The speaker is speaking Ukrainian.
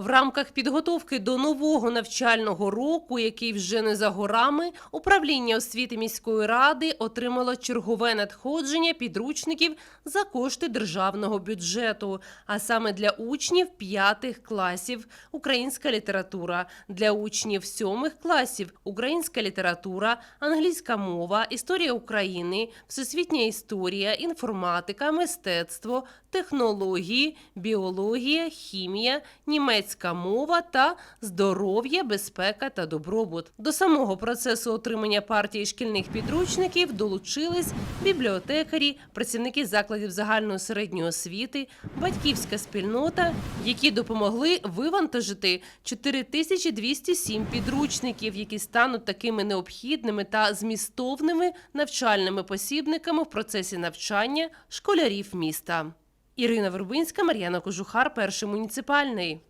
В рамках підготовки до нового навчального року, який вже не за горами, управління освіти міської ради отримало чергове надходження підручників за кошти державного бюджету, а саме для учнів п'ятих класів українська література, для учнів сьомих класів українська література, англійська мова, історія України, всесвітня історія, інформатика, мистецтво, технології, біологія, хімія, німецька мова та здоров'я, безпека та добробут. До самого процесу отримання партії шкільних підручників долучились бібліотекарі, працівники закладів загальної середньої освіти, батьківська спільнота, які допомогли вивантажити 4207 підручників, які стануть такими необхідними та змістовними навчальними посібниками в процесі навчання школярів міста. Ірина Вербинська, Мар'яна Кожухар, перший муніципальний.